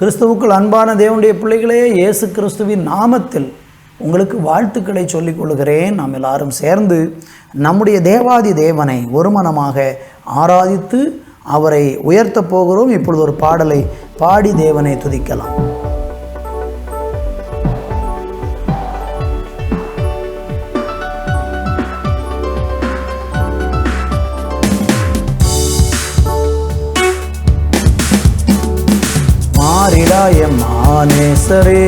கிறிஸ்துவுக்குள் அன்பான தேவனுடைய பிள்ளைகளே இயேசு கிறிஸ்துவின் நாமத்தில் உங்களுக்கு வாழ்த்துக்களை சொல்லிக் கொள்கிறேன். நாம் எல்லாரும் சேர்ந்து நம்முடைய தேவாதி தேவனை ஒருமனமாக ஆராதித்து அவரை உயர்த்தப் போகிறோம். இப்பொழுது ஒரு பாடலை பாடி தேவனை துதிக்கலாம். மாறாய மானேசரே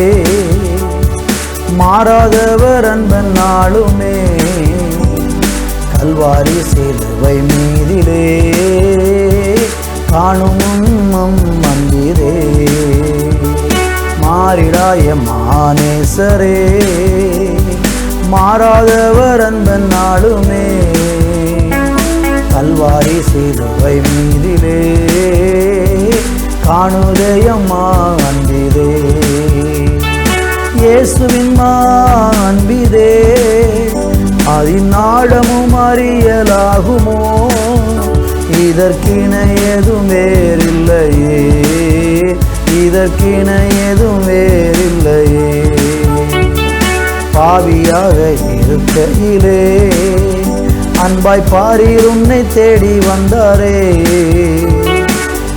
மாறாதவர் அன்பன் நாளுமே. கல்வாரி சிலுவை மீதிலே. காணும் மந்திரே மாறிடாய மானேசரே மாறாதவர் அன்பன் நாளுமே. கல்வாரி சிலுவை மீதிலே. காணுதயம்மா இயேசுவின் அன்பிதே அதிநாடமும் அறியலாகுமோ? இதற்கின எதுவும் வேறில்லையே. இதற்கின எதுவும் வேறில்லையே. பாவியாக இருக்கையிலே. அன்பாய் பாரீர் உன்னை தேடி வந்தாரே.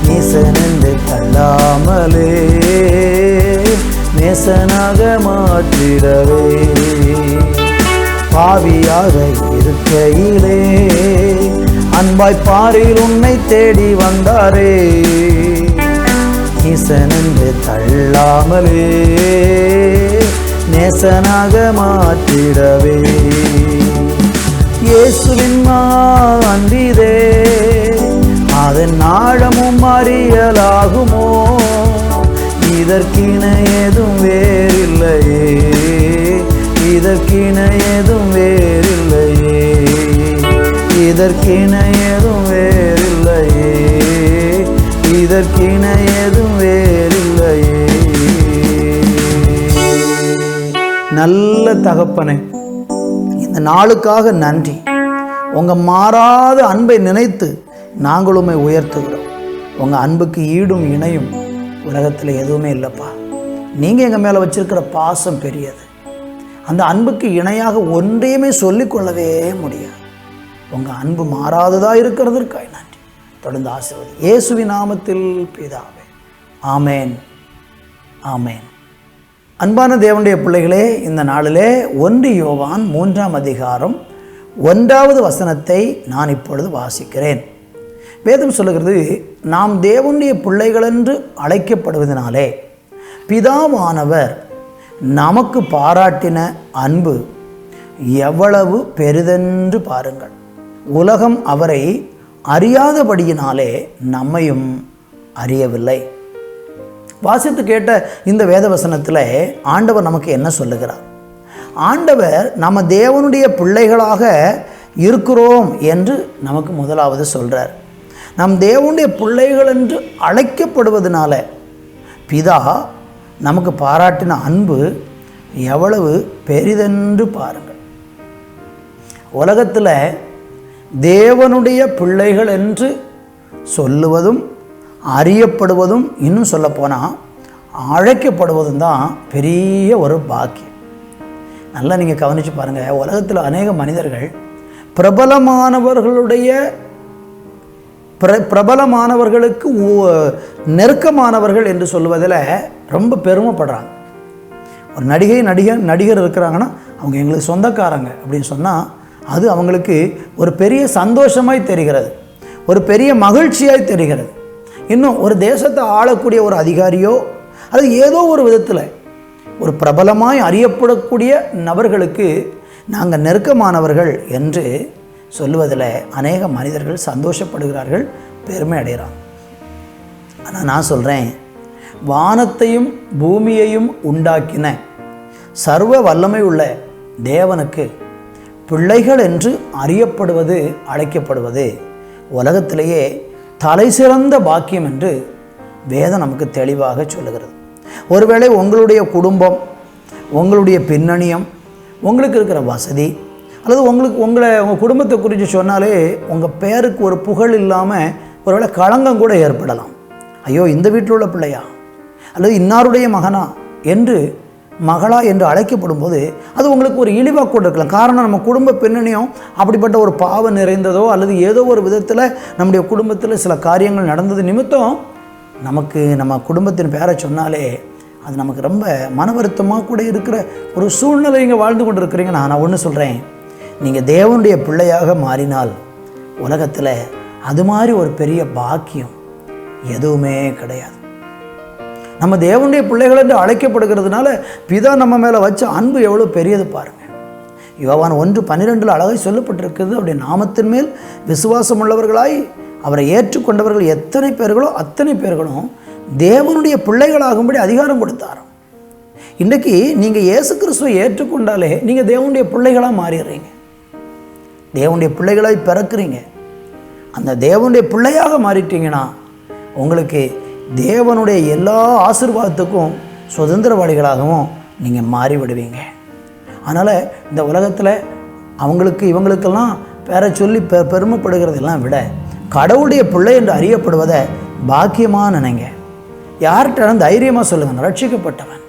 நீசனென்று தள்ளாமலே. நேசனாக மாற்றிடவே. பாவியாக இருக்கையிலே அன்பாய் பாரில் உன்னை தேடி வந்தாரே. ஈசனென்று தள்ளாமலே நேசனாக மாற்றிடவே. இயேசுவின் மாந்திதே அதன் நாடமும் அறியலாகுமோ? இதற்கின ஏதும் வேறில்லையே. இதற்கின ஏதும் வேறில்லையே. இதற்கின ஏதும் வேறில்லையே. இதற்கின ஏதும் வேறில்லையே. நல்ல தகப்பனே இந்த நாளுக்காக நன்றி. உங்கள் மாறாத அன்பை நினைத்து நாங்களுமே உயர்த்துகிறோம். உங்கள் அன்புக்கு ஈடும் இணையும் உலகத்தில் எதுவுமே இல்லைப்பா. நீங்கள் எங்கள் மேலே வச்சிருக்கிற பாசம் பெரியது. அந்த அன்புக்கு இணையாக ஒன்றையுமே சொல்லிக்கொள்ளவே முடியாது. உங்கள் அன்பு மாறாததாக இருக்கிறதற்காய் நன்றி. தொடர்ந்து ஆசீர்வதி. இயேசுவி நாமத்தில் பிதாவே. ஆமேன். ஆமேன். அன்பான தேவனுடைய பிள்ளைகளே இந்த நாளிலே ஒன்று யோவான் மூன்றாம் அதிகாரம் ஒன்றாவது வசனத்தை நான் இப்பொழுது வாசிக்கிறேன். வேதம் சொல்லுகிறது நாம் தேவனுடைய பிள்ளைகள் என்று அழைக்கப்படுவதனாலே பிதாவானவர் நமக்கு பாராட்டின அன்பு எவ்வளவு பெரிதென்று பாருங்கள். உலகம் அவரை அறியாதபடியினாலே நம்மையும் அறியவில்லை. வாசித்து கேட்ட இந்த வேத வசனத்தில் ஆண்டவர் நமக்கு என்ன சொல்லுகிறார்? ஆண்டவர் நம்ம தேவனுடைய பிள்ளைகளாக இருக்கிறோம் என்று நமக்கு முதலாவது சொல்கிறார் நம் தேவனுடைய பிள்ளைகள் என்று அழைக்கப்படுவதனால பிதா நமக்கு பாராட்டின அன்பு எவ்வளவு பெரிதென்று பாருங்கள். உலகத்தில் தேவனுடைய பிள்ளைகள் என்று சொல்லுவதும் அறியப்படுவதும் இன்னும் சொல்லப்போனால் அழைக்கப்படுவதும் தான் பெரிய ஒரு பாக்கியம். நல்லா நீங்கள் கவனித்து பாருங்கள் உலகத்தில் அநேக மனிதர்கள் பிரபலமானவர்களுடைய பிர பிரபலமானவர்களுக்கு நெருக்கமானவர்கள் என்று சொல்லுவதில் ரொம்ப பெருமைப்படுறாங்க. ஒரு நடிகை நடிகர் நடிகர் இருக்கிறாங்கன்னா அவங்க எங்களுக்கு சொந்தக்காரங்க அப்படின்னு சொன்னால் அது அவங்களுக்கு ஒரு பெரிய சந்தோஷமாய் தெரிகிறது. ஒரு பெரிய மகிழ்ச்சியாய் தெரிகிறது. இன்னும் ஒரு தேசத்தை ஆளக்கூடிய ஒரு அதிகாரியோ அது ஏதோ ஒரு விதத்தில் ஒரு பிரபலமாய் அறியப்படக்கூடிய நபர்களுக்கு நாங்கள் நெருக்கமானவர்கள் என்று சொல்லுவதில் அநேக மனிதர்கள் சந்தோஷப்படுகிறார்கள் பெருமை அடைகிறாங்க ஆனால் நான் சொல்கிறேன் வானத்தையும் பூமியையும் உண்டாக்கின சர்வ வல்லமை உள்ள தேவனுக்கு பிள்ளைகள் என்று அறியப்படுவது அழைக்கப்படுவது உலகத்திலேயே தலை சிறந்த பாக்கியம் என்று வேதம் நமக்கு தெளிவாக சொல்லுகிறது. ஒருவேளை உங்களுடைய குடும்பம் உங்களுடைய பின்னணியம் உங்களுக்கு இருக்கிற வசதி அல்லது உங்களுக்கு உங்களை உங்கள் குடும்பத்தை குறித்து சொன்னாலே உங்கள் பேருக்கு ஒரு புகழ் இல்லாமல் ஒருவேளை களங்கம் கூட ஏற்படலாம். ஐயோ இந்த வீட்டில் உள்ள பிள்ளையா? அல்லது இன்னாருடைய மகனா? என்று மகளா என்று அழைக்கப்படும் போது அது உங்களுக்கு ஒரு இழிவாக கூட இருக்கலாம் காரணம் நம்ம குடும்ப பின்னணியும் அப்படிப்பட்ட ஒரு பாவம் நிறைந்ததோ அல்லது ஏதோ ஒரு விதத்தில் நம்முடைய குடும்பத்தில் சில காரியங்கள் நடந்தது நிமித்தம் நமக்கு நம்ம குடும்பத்தின் பேரை சொன்னாலே அது நமக்கு ரொம்ப மன வருத்தமாக கூட இருக்கிற ஒரு சூழ்நிலை இங்கே வாழ்ந்து கொண்டு இருக்கிறீங்க நான் ஒன்று சொல்கிறேன் நீங்கள் தேவனுடைய பிள்ளையாக மாறினால் உலகத்தில் அது மாதிரி ஒரு பெரிய பாக்கியம் எதுவுமே கிடையாது. நம்ம தேவனுடைய பிள்ளைகள் என்று அழைக்கப்படுகிறதுனால பிதா நம்ம மேலே வச்ச அன்பு எவ்வளோ பெரியது பாருங்கள் யோவான் ஒன்று பன்னிரெண்டில் அழகாய் சொல்லப்பட்டிருக்கிறது அவருடைய நாமத்தின் மேல் விசுவாசம் உள்ளவர்களாய் அவரை ஏற்றுக்கொண்டவர்கள் எத்தனை பேர்களோ அத்தனை பேர்களும் தேவனுடைய பிள்ளைகளாகும்படி அதிகாரம் கொடுத்தார் இன்றைக்கி நீங்கள் இயேசு கிறிஸ்துவை ஏற்றுக்கொண்டாலே நீங்கள் தேவனுடைய பிள்ளைகளாக மாறிடுறீங்க. தேவனுடைய பிள்ளைகளாய் பிறக்கிறீங்க. அந்த தேவனுடைய பிள்ளையாக மாறிட்டீங்கன்னா உங்களுக்கு தேவனுடைய எல்லா ஆசிர்வாதத்துக்கும் சுதந்திரவாளிகளாகவும் நீங்கள் மாறி விடுவீங்க அதனால் இந்த உலகத்தில் அவங்களுக்கு இவங்களுக்கெல்லாம் பேரை சொல்லி பெ பெருமைப்படுகிறதெல்லாம் விட கடவுளுடைய பிள்ளை என்று அறியப்படுவதை பாக்கியமாக நினைங்க. யார்கிட்ட தைரியமாக சொல்லுங்கள் ரட்சிக்கப்பட்டவன்.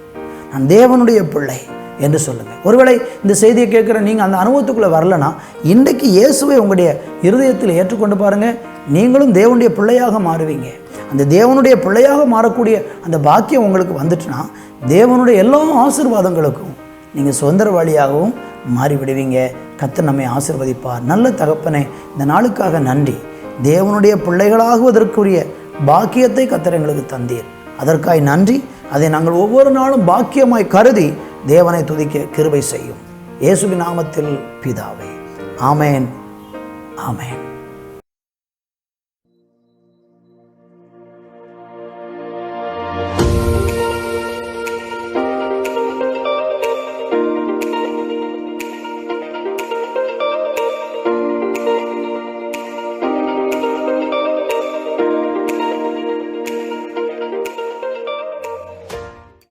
நான் தேவனுடைய பிள்ளை. என்று சொல்லுங்கள் ஒருவேளை இந்த செய்தியை கேட்குற நீங்கள் அந்த அனுபவத்துக்குள்ளே வரலனா இன்றைக்கு இயேசுவை உங்களுடைய இருதயத்தில் ஏற்றுக்கொண்டு பாருங்கள் நீங்களும் தேவனுடைய பிள்ளையாக மாறுவீங்க. அந்த தேவனுடைய பிள்ளையாக மாறக்கூடிய அந்த பாக்கியம் உங்களுக்கு வந்துட்டுனா தேவனுடைய எல்லா ஆசீர்வாதங்களுக்கும் நீங்கள் சுதந்திரவாளியாகவும் மாறிவிடுவீங்க. கத்த நம்மை ஆசிர்வதிப்பார். நல்ல தகப்பனே இந்த நாளுக்காக நன்றி. தேவனுடைய பிள்ளைகளாகுவதற்குரிய பாக்கியத்தை கர்த்தர் எங்களுக்கு தந்தீர். அதற்காய் நன்றி. அதை நாங்கள் ஒவ்வொரு நாளும் பாக்கியமாய் கருதி தேவனை துதிக்க கிருபை செய்யும். இயேசுவின் நாமத்தில் பிதாவே. ஆமேன். ஆமேன்.